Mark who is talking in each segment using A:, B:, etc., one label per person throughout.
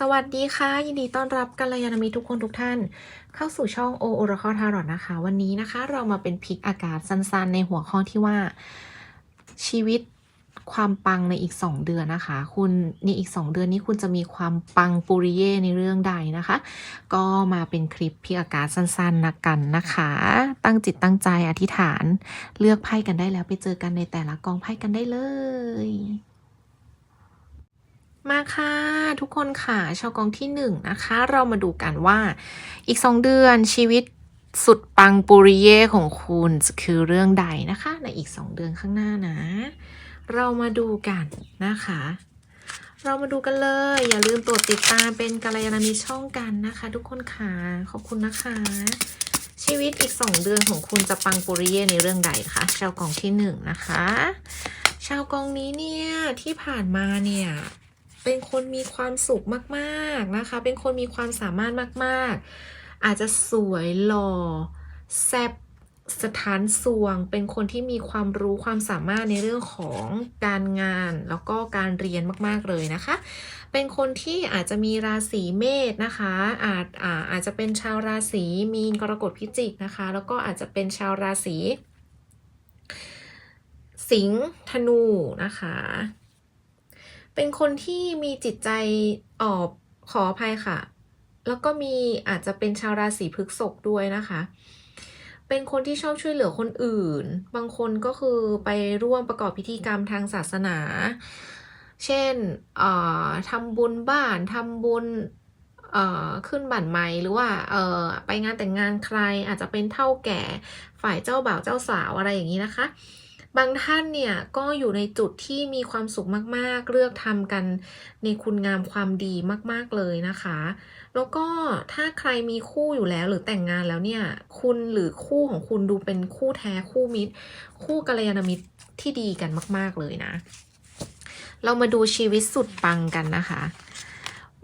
A: สวัสดีค่ะ ยินดีต้อนรับกัลยาณมิตรทุกคนทุกท่าน เข้าสู่ช่องโอโอราคอทารอตนะคะ วันนี้นะคะ เรามาเป็นพลิกอากาศสั้นๆ ในหัวข้อที่ว่า ชีวิตความปังในอีก 2 เดือนนะคะ คุณในอีก 2 เดือนนี้คุณจะมีความปังปุริเย่ในเรื่องใดนะคะ ก็มาเป็นคลิปพลิกอากาศสั้นๆนะกันนะคะ ตั้งจิตตั้งใจอธิษฐาน เลือกไพ่กันได้แล้วไปเจอกันในแต่ละกองไพ่กันได้เลย มาค่ะ ทุกคนค่ะ ชาวกองที่หนึ่งนะคะ เรามาดูกันว่า อีกสองเดือนชีวิตสุดปังปุริเย่ของคุณคือเรื่องใดนะคะ ในอีกสองเดือนข้างหน้านะ เรามาดูกันนะคะ เรามาดูกันเลย อย่าลืมกดติดตามเป็นกัลยาณมิตรช่องกันนะคะ ทุกคนค่ะขอบคุณนะคะ ชีวิตอีกสองเดือนของคุณจะปังปุริเย่ในเรื่องใดคะชาวกองที่หนึ่งนะคะ ชาวกองนี้เนี่ยที่ผ่านมาเนี่ย เป็นคนมีความสุขมากๆนะคะ เป็นคนมีความสามารถมากๆ อาจจะสวยหล่อแซ่บสถานสวง เป็นคนที่มีความรู้ความสามารถในเรื่องของการงาน แล้วก็การเรียนมากๆเลยนะคะ เป็นคนที่อาจจะมีราศีเมษนะคะ อาจอาอาจจะเป็นชาวราศีมีนกรกฎพิจิกนะคะ แล้วก็อาจจะเป็นชาวราศีสิงห์ธนูนะคะ เป็นคนที่มีจิตใจออบขออภัยค่ะ แล้วก็มีอาจจะเป็นชาวราศีพฤษภด้วยนะคะ เป็นคนที่ชอบช่วยเหลือคนอื่น บางคนก็คือไปร่วมประกอบพิธีกรรมทางศาสนา เช่นทำบุญบ้านทำบุญขึ้นบั่นไม้หรือว่าไปงานแต่งงานใครอาจจะเป็นเท่าแก่ฝ่ายเจ้าบ่าวเจ้าสาวอะไรอย่างนี้นะคะ บางท่านเนี่ยก็อยู่ในจุดที่มีความสุขมากๆ เลือกทำกันในคุณงามความดีมากๆเลยนะคะ แล้วก็ถ้าใครมีคู่อยู่แล้วหรือแต่งงานแล้วเนี่ย คุณหรือคู่ของคุณดูเป็นคู่แท้คู่มิตร คู่กัลยาณมิตรที่ดีกันมาก ๆเลยนะ เรามาดูชีวิตสุดปังกันนะคะ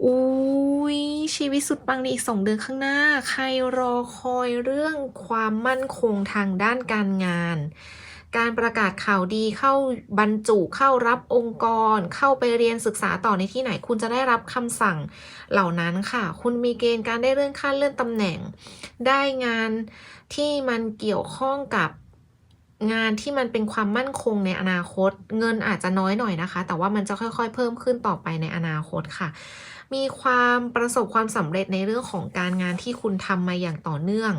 A: อุ้ยชีวิตสุดปังในอีกสองเดือนข้างหน้า ใครรอคอยเรื่องความมั่นคงทางด้านการงาน การประกาศข่าวดีเข้าบรรจุเข้ารับองค์กร เข้าไปเรียนศึกษาต่อในที่ไหน คุณจะได้รับคำสั่งเหล่านั้นค่ะ คุณมีเกณฑ์การได้เลื่อนขั้นเลื่อนตำแหน่ง ได้งานที่มันเกี่ยวข้องกับ งานที่มันเป็นความมั่นคงในอนาคต เงินอาจจะน้อยหน่อยนะคะ แต่ว่ามันจะค่อยๆ เพิ่มขึ้นต่อไปในอนาคตค่ะ มีความประสบความสำเร็จในเรื่องของการงานที่คุณทำมาอย่างต่อเนื่อง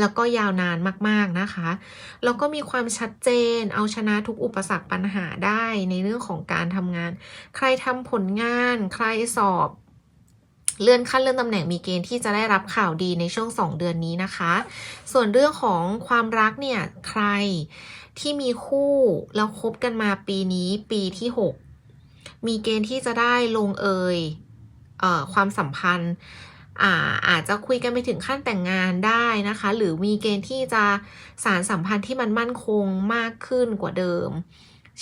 A: แล้วก็ยาวนานมากๆนะคะ แล้วก็มีความชัดเจน เอาชนะทุกอุปสรรคปัญหาได้ในเรื่องของการทำงาน ใครทำผลงาน ใครสอบ เลื่อนขั้นเลื่อนตำแหน่งมีเกณฑ์ที่จะได้รับข่าวดีในช่วง 2 เดือนนี้นะคะ ส่วนเรื่องของความรักเนี่ยใครที่มีคู่แล้วคบกันมาปีนี้ปีที่ 6 มีเกณฑ์ที่จะได้ลงเอยเออความสัมพันธ์อาอาจจะคุยกันไปถึงขั้นแต่งงานได้นะคะ หรือมีเกณฑ์ที่จะสารสัมพันธ์ที่มันมั่นคงมากขึ้นกว่าเดิม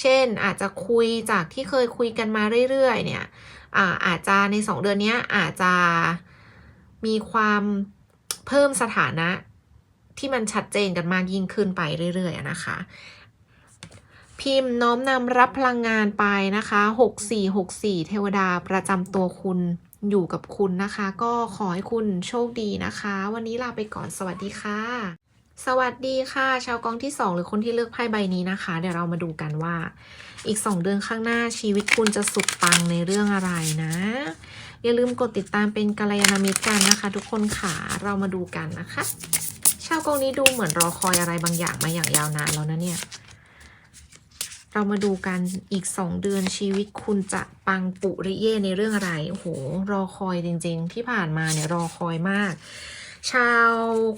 A: เช่นอาจจะคุยจากที่เคยคุยกันมาเรื่อยๆ เนี่ย อาอาจจะในสองเดือนนี้อาจจะมีความเพิ่มสถานะที่มันชัดเจนกันมากยิ่งขึ้นไปเรื่อยๆนะคะ พิมพ์น้อมนำรับพลังงานไปนะคะ6464 เทวดาประจำตัวคุณอยู่กับคุณนะคะ ก็ขอให้คุณโชคดีนะคะ วันนี้ลาไปก่อนสวัสดีค่ะ สวัสดีค่ะ ชาวกองที่ 2 หรือคนที่เลือกไพ่ใบนี้นะคะ เดี๋ยวเรามาดูกันว่า อีก 2 เดือนข้างหน้าชีวิตคุณจะสุดปังในเรื่องอะไรนะ อย่าลืมกดติดตามเป็นกัลยาณมิตรกันนะคะ ทุกคนค่ะเรามาดูกันนะคะ ชาวกองนี้ดูเหมือนรอคอยอะไรบางอย่างมาอย่างยาวนานแล้วนะเนี่ยเรามาดูกันอีก 2 เดือนชีวิตคุณจะปังปุริเย่ในเรื่องอะไรโอ้โหรอคอยจริง ๆ ที่ผ่านมาเนี่ยรอคอยมาก ชาว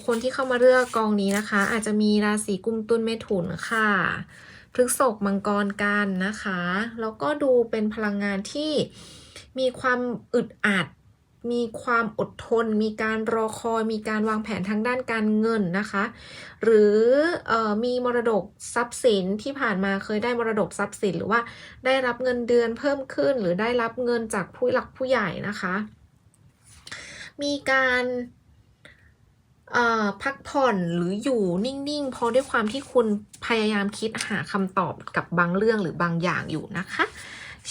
A: คนที่เข้ามาเลือกกองนี้นะคะ อาจจะมีราศีกุมตุลเมถุนค่ะพฤษภมังกรกันนะคะ แล้วก็ดูเป็นพลังงานที่มีความอึดอัด มีความอดทน มีการรอคอย มีการวางแผนทางด้านการเงินนะคะ หรือออมีมรดกทรัพย์สินที่ผ่านมาเคยได้มรดกทรัพย์สิน หรือว่าได้รับเงินเดือนเพิ่มขึ้น หรือได้รับเงินจากผู้หลักผู้ใหญ่นะคะ มีการ พักผ่อนหรืออยู่นิ่งๆ เพราะด้วยความที่คุณพยายามคิดหาคำตอบกับบางเรื่องหรือบางอย่างอยู่นะคะ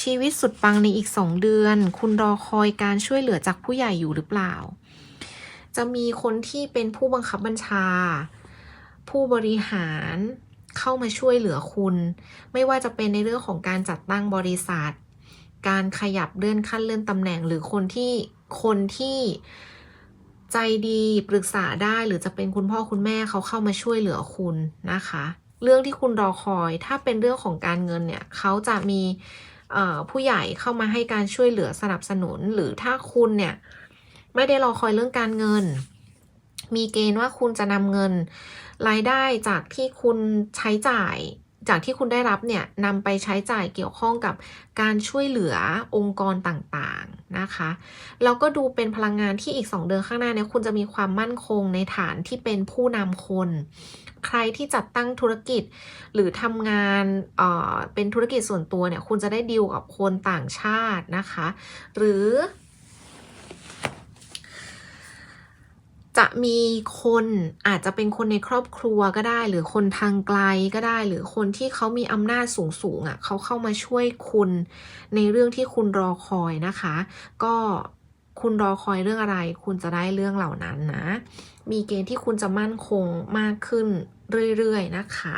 A: ชีวิตสุดปังในอีกสองเดือน คุณรอคอยการช่วยเหลือจากผู้ใหญ่อยู่หรือเปล่า จะมีคนที่เป็นผู้บังคับบัญชา ผู้บริหารเข้ามาช่วยเหลือคุณ ไม่ว่าจะเป็นในเรื่องของการจัดตั้งบริษัท การขยับเลื่อนขั้นเลื่อนตำแหน่งหรือคนที่คนที่ ใจดีปรึกษาได้หรือจะเป็นคุณพ่อคุณแม่เขาเข้ามาช่วยเหลือคุณนะคะ เรื่องที่คุณรอคอยถ้าเป็นเรื่องของการเงินเนี่ยเขาจะมีผู้ใหญ่เข้ามาให้การช่วยเหลือสนับสนุน หรือถ้าคุณเนี่ยไม่ได้รอคอยเรื่องการเงิน มีเกณฑ์ว่าคุณจะนำเงิน รายได้จากที่คุณใช้จ่าย จากที่คุณได้รับเนี่ยนำไปใช้จ่ายเกี่ยวข้องกับการช่วยเหลือองค์กรต่างๆนะคะแล้วก็ดูเป็นพลังงานที่อีก 2 เดือนข้างหน้าเนี่ยคุณจะมีความมั่นคงในฐานที่เป็นผู้นำคน ใครที่จัดตั้งธุรกิจ หรือทำงานเอ่อเป็นธุรกิจส่วนตัวเนี่ยคุณจะได้ดีลกับคนต่างชาตินะคะ หรือ จะมีคนอาจจะเป็นคนในครอบครัวก็ได้ หรือคนทางไกลก็ได้ หรือคนที่เขามีอำนาจสูงสูงๆอะเขาเข้ามาช่วยคุณในเรื่องที่คุณรอคอยนะคะ ก็คุณรอคอยเรื่องอะไร คุณจะได้เรื่องเหล่านั้นนะ มีเกณฑ์ที่คุณจะมั่นคงมากขึ้นเรื่อยๆนะคะ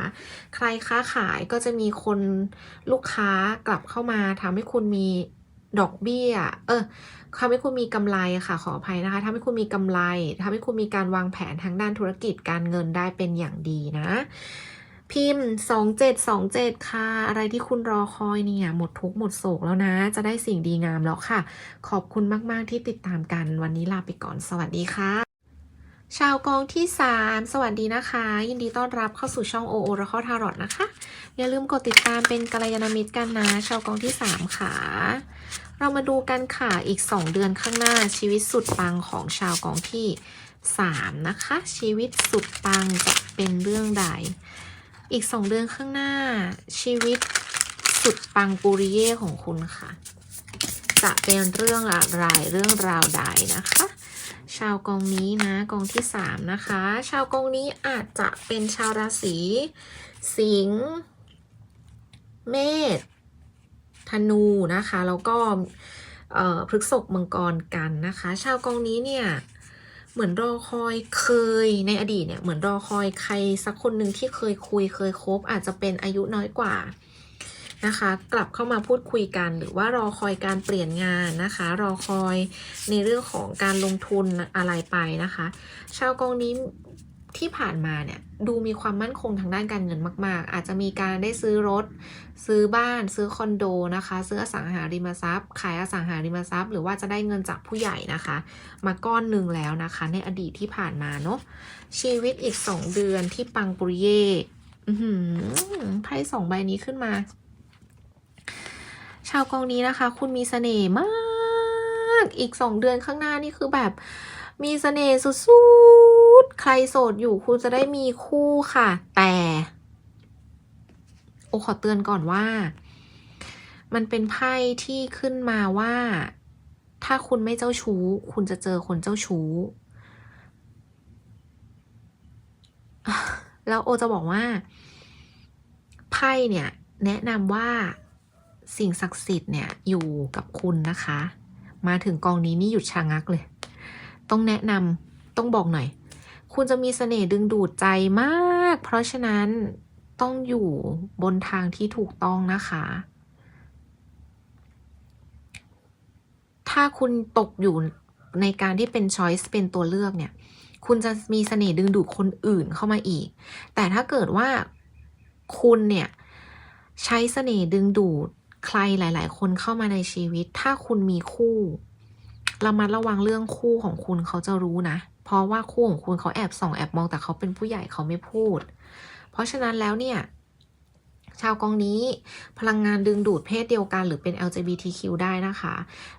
A: ใครค้าขายก็จะมีคนลูกค้ากลับเข้ามาทำให้คุณมี ดอกเบี้ย เออทำให้คุณมีกำไรค่ะ ขออภัยนะคะทำให้คุณมีกำไรทำให้คุณมีการวางแผนทางด้านธุรกิจการเงินได้เป็นอย่างดีนะ พิมพ์2727ค่ะ อะไรที่คุณรอคอยเนี่ย หมดทุกหมดโศกแล้วนะ จะได้สิ่งดีงามแล้วค่ะ ขอบคุณมาก ๆ ที่ติดตามกัน วันนี้ลาไปก่อน สวัสดีค่ะ ชาวกองที่ 3 สวัสดีนะคะ ยินดีต้อนรับเข้าสู่ช่องโอโอและข้อทารอตนะคะ อย่าลืมกดติดตามเป็นกัลยาณมิตรกันนะ ชาวกองที่ 3 ค่ะ เรามาดูกันค่ะอีก 2 เดือนข้างหน้าชีวิตสุดปังของชาวกองที่ 3 นะคะ ชีวิตสุดปังจะเป็นเรื่องใด อีก 2 เดือนข้างหน้า ชีวิตสุดปังปุริเย่ของคุณค่ะ จะเป็นเรื่องอะไรเรื่องราวใดนะคะ ชาวกองนี้นะกองที่ 3 นะคะ ชาวกองนี้อาจจะเป็นชาวราศีสิงห์เมษ ธนูนะคะแล้วก็พฤกษภมังกรกันนะคะ ชาวกองนี้เนี่ยเหมือนรอคอยเคยในอดีตเนี่ยเหมือนรอคอยใครสักคนหนึ่งที่เคยคุยเคยคบ อาจจะเป็นอายุน้อยกว่านะคะ กลับเข้ามาพูดคุยกันหรือว่ารอคอยการเปลี่ยนงานนะคะ รอคอยในเรื่องของการลงทุนอะไรไปนะคะ ชาวกองนี้ ที่ผ่านมาเนี่ยดูมีความมั่นคงทางด้านการเงินมาก ๆ อาจจะมีการได้ซื้อรถ ซื้อบ้าน ซื้อคอนโดนะคะ ซื้ออสังหาริมทรัพย์ ขายอสังหาริมทรัพย์ หรือว่าจะได้เงินจากผู้ใหญ่นะคะ มาก้อนหนึ่งแล้วนะคะ ในอดีตที่ผ่านมาเนาะชีวิตอีก 2 เดือนที่ปังปุริเย่ไพ่สองใบนี้ขึ้นมา ชาวกองนี้นะคะ คุณมีเสน่ห์มาก อีก2เดือนข้างหน้านี่คือแบบมีเสน่ห์สุด ๆใครโสดอยู่คุณจะได้มีคู่ค่ะ แต่ โอขอเตือนก่อนว่า มันเป็นไพ่ที่ขึ้นมาว่า ถ้าคุณไม่เจ้าชู้ คุณจะเจอคนเจ้าชู้ แล้วโอจะบอกว่า ไพ่เนี่ย แนะนำว่าสิ่งศักดิ์สิทธิ์เนี่ยอยู่กับคุณนะคะ มาถึงกองนี้นี่หยุดชะงักเลย ต้องแนะนำต้องบอกหน่อย คุณจะมีเสน่ห์ดึงดูดใจมาก เพราะฉะนั้นต้องอยู่บนทางที่ถูกต้องนะคะ ถ้าคุณตกอยู่ในการที่เป็นช้อยส์เป็นตัวเลือกเนี่ย คุณจะมีเสน่ห์ดึงดูดคนอื่นเข้ามาอีก แต่ถ้าเกิดว่าคุณเนี่ยใช้เสน่ห์ดึงดูดใครหลาย ๆ คนเข้ามาในชีวิต ถ้าคุณมีคู่ระมัดระวังเรื่องคู่ของคุณเขาจะรู้นะ เพราะว่าคู่ของคุณเขาแอบส่องแอบมองแต่เขาเป็นผู้ใหญ่เขาไม่พูด เพราะฉะนั้นแล้วเนี่ย ชาวกองนี้พลังงานดึงดูดเพศเดียวกันหรือเป็น LGBTQ ได้นะคะ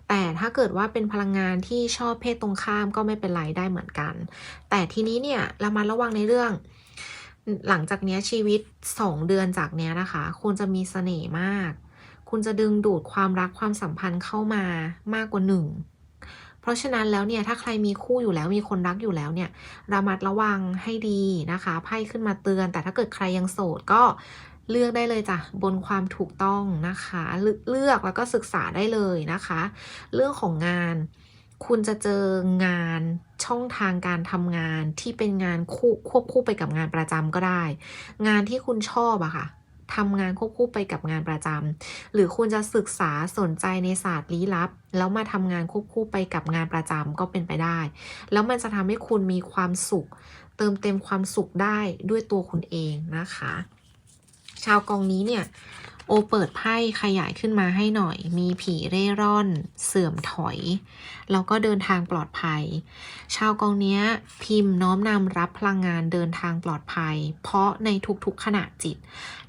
A: แต่ถ้าเกิดว่าเป็นพลังงานที่ชอบเพศตรงข้ามก็ไม่เป็นไรได้เหมือนกัน แต่ทีนี้เนี่ยเระมัดระวังในเรื่องหลังจากเนี้ยชีวิต 2 เดือนจากเนี้ยนะคะ คุณจะมีเสน่ห์มาก คุณจะดึงดูดความรักความสัมพันธ์เข้ามามากกว่าหนึ่ง ราะฉะนั้นแล้วเนี่ยถ้าใครมีคู่อยู่แล้วมีคนรักอยู่แล้วเนี่ยระมัดระวังให้ดีนะคะไพ่ขึ้นมาเตือน แต่ถ้าเกิดใครยังโสดก็เลือกได้เลยจ้ะบนความถูกต้องนะคะ เลือกเลือกแล้วก็ศึกษาได้เลยนะคะ เรื่องของงานคุณจะเจองานช่องทางการทำงานที่เป็นงานคู่ควบคู่ไปกับงานประจำก็ได้ งานที่คุณชอบอะค่ะ ทำงานควบคู่ไปกับงานประจำหรือคุณจะศึกษาสนใจในศาสตร์ลี้ลับ แล้วมาทำงานควบคู่ไปกับงานประจำก็เป็นไปได้ แล้วมันจะทำให้คุณมีความสุข เติมเต็มความสุขได้ด้วยตัวคุณเองนะคะ ชาวกองนี้เนี่ย โอเปิดไพ่ขยายขึ้นมาให้หน่อย มีผีเร่ร่อน เสื่อมถอย แล้วก็เดินทางปลอดภัย ชาวกองเนี้ยพิมพ์น้อมนำรับพลังงานเดินทางปลอดภัย เพราะในทุกๆขณะจิต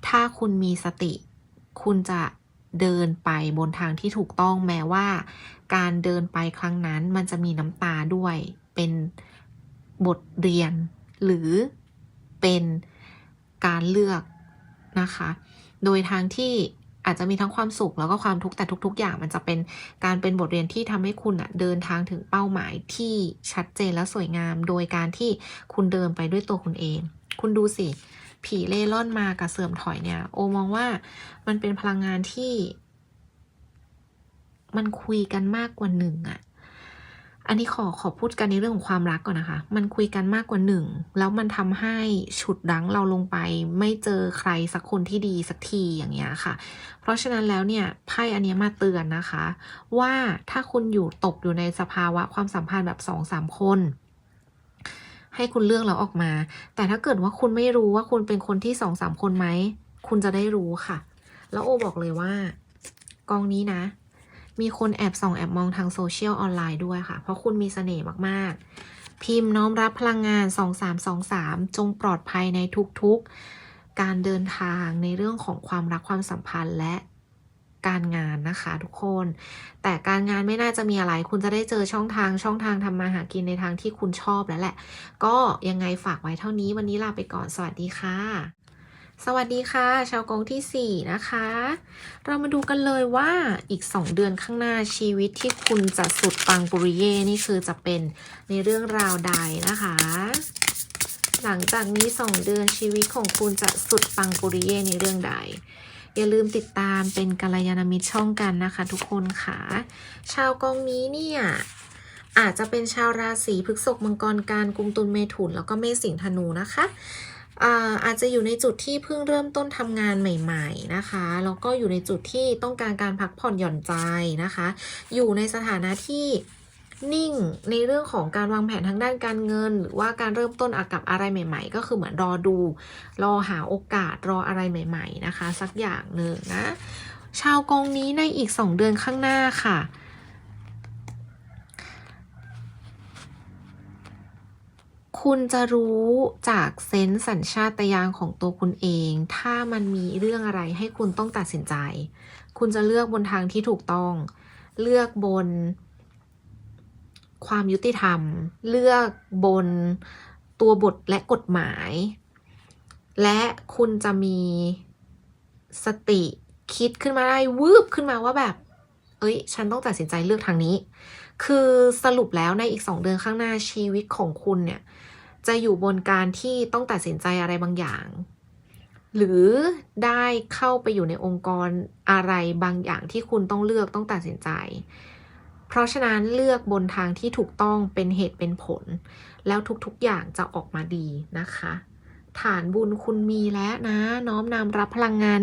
A: ถ้าคุณมีสติ คุณจะเดินไปบนทางที่ถูกต้องแม้ว่า การเดินไปครั้งนั้นมันจะมีน้ำตาด้วย เป็นบทเรียน หรือเป็นการเลือกนะคะ โดยทางที่อาจจะมีทั้งความสุขแล้วก็ความทุกข์แต่ทุก ๆ อย่างมันจะเป็นการเป็นบทเรียนที่ทำให้คุณอะเดินทางถึงเป้าหมายที่ชัดเจนและสวยงาม โดยการที่คุณเดินไปด้วยตัวคุณเอง คุณดูสิ ผีเล่ร่อนมากับเสื่อมถอยเนี่ย โอมองว่ามันเป็นพลังงานที่ มันคุยกันมากกว่าหนึ่งอะ อันนี้ขอขอพูดกันในเรื่องของความรักก่อนนะคะ มันคุยกันมากกว่าหนึ่ง แล้วมันทำให้ฉุดรั้งเราลงไป ไม่เจอใครสักคนที่ดีสักทีอย่างเงี้ยค่ะ เพราะฉะนั้นแล้วเนี่ยไพ่อันนี้มาเตือนนะคะ ว่าถ้าคุณอยู่ตกอยู่ในสภาวะความสัมพันธ์แบบสองสามคนให้คุณเลือกแล้วออกมา แต่ถ้าเกิดว่าคุณไม่รู้ว่าคุณเป็นคนที่สองสามคนไหม คุณจะได้รู้ค่ะ แล้วโอบอกเลยว่ากองนี้นะ มีคนแอบส่องแอบมองทางโซเชียลออนไลน์ด้วยค่ะ เพราะคุณมีเสน่ห์มากๆ พิมพ์น้อมรับพลังงาน 2323 จงปลอดภัยในทุกๆ การเดินทางในเรื่องของความรักความสัมพันธ์และการงานนะคะทุกคน แต่การงานไม่น่าจะมีอะไร คุณจะได้เจอช่องทางช่องทางทำมาหากินในทางที่คุณชอบแล้วแหละ ก็ยังไงฝากไว้เท่านี้วันนี้ลาไปก่อนสวัสดีค่ะ สวัสดีค่ะ ชาวกงที่ 4 นะคะ เรามาดูกันเลยว่าอีก 2 เดือนข้างหน้าชีวิตที่คุณจะสุดปังปุริเย่นี่คือจะเป็นในเรื่องราวใดนะคะ หลังจากนี้ 2 เดือนชีวิตของคุณจะสุดปังปุริเย่ในเรื่องใด อย่าลืมติดตามเป็นกัลยาณมิตรช่องกันนะคะทุกคนค่ะ ชาวกองนี้เนี่ยอาจจะเป็นชาวราศีพฤษภมังกรการกุมตุลเมถุนแล้วก็เมษสิงห์ธนูนะคะ อาอาจจะอยู่ในจุดที่เพิ่งเริ่มต้นทำงานใหม่ ๆนะคะแล้วก็อยู่ในจุดที่ต้องการการพักผ่อนหย่อนใจนะคะ อยู่ในสถานะที่นิ่งในเรื่องของการวางแผนทางด้านการเงิน หรือว่าการเริ่มต้นอากับอะไรใหม่ ๆ ก็คือเหมือนรอดู รอหาโอกาสรออะไรใหม่ ๆ นะคะ สักอย่างหนึ่งนะชาวกองนี้ในอีก 2 เดือนข้างหน้าค่ะ คุณจะรู้จากเซนส์สัญชาตญาณของตัวคุณเอง ถ้ามันมีเรื่องอะไรให้คุณต้องตัดสินใจ คุณจะเลือกบนทางที่ถูกต้อง เลือกบน ความยุติธรรม เลือกบนตัวบทและกฎหมาย และคุณจะมีสติคิดขึ้นมาได้วืบขึ้นมาว่าแบบ เอ้ย ฉันต้องตัดสินใจเลือกทางนี้ คือสรุปแล้วในอีกสองเดือนข้างหน้าชีวิตของคุณเนี่ย จะอยู่บนการที่ต้องตัดสินใจอะไรบางอย่าง หรือได้เข้าไปอยู่ในองค์กรอะไรบางอย่างที่คุณต้องเลือกต้องตัดสินใจ เพราะฉะนั้นเลือกบนทางที่ถูกต้องเป็นเหตุเป็นผล แล้วทุกๆอย่างจะออกมาดีนะคะ ฐานบุญคุณมีแล้วนะ น้อมนำรับพลังงาน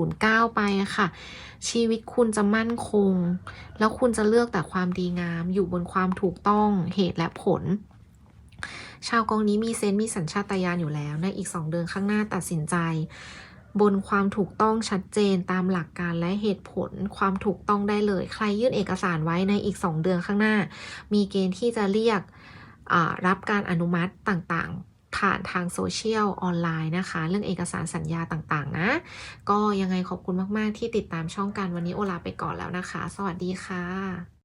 A: 109 ไปค่ะ ชีวิตคุณจะมั่นคง แล้วคุณจะเลือกแต่ความดีงามอยู่บนความถูกต้องเหตุและผล ชาวกองนี้มีเซนส์มีสัญชาตญาณอยู่แล้ว ในอีก2เดือนข้างหน้าตัดสินใจ บนความถูกต้องชัดเจนตามหลักการและเหตุผลความถูกต้องได้เลย ใครยื่นเอกสารไว้ในอีก2เดือนข้างหน้า มีเกณฑ์ที่จะเรียกรับการอนุมัติต่างๆ ผ่านทางโซเชียลออนไลน์นะคะ เรื่องเอกสารสัญญาต่างๆ นะ ก็ยังไงขอบคุณมากๆที่ติดตามช่องกันวันนี้โอลาไปก่อนแล้วนะคะ สวัสดีค่ะ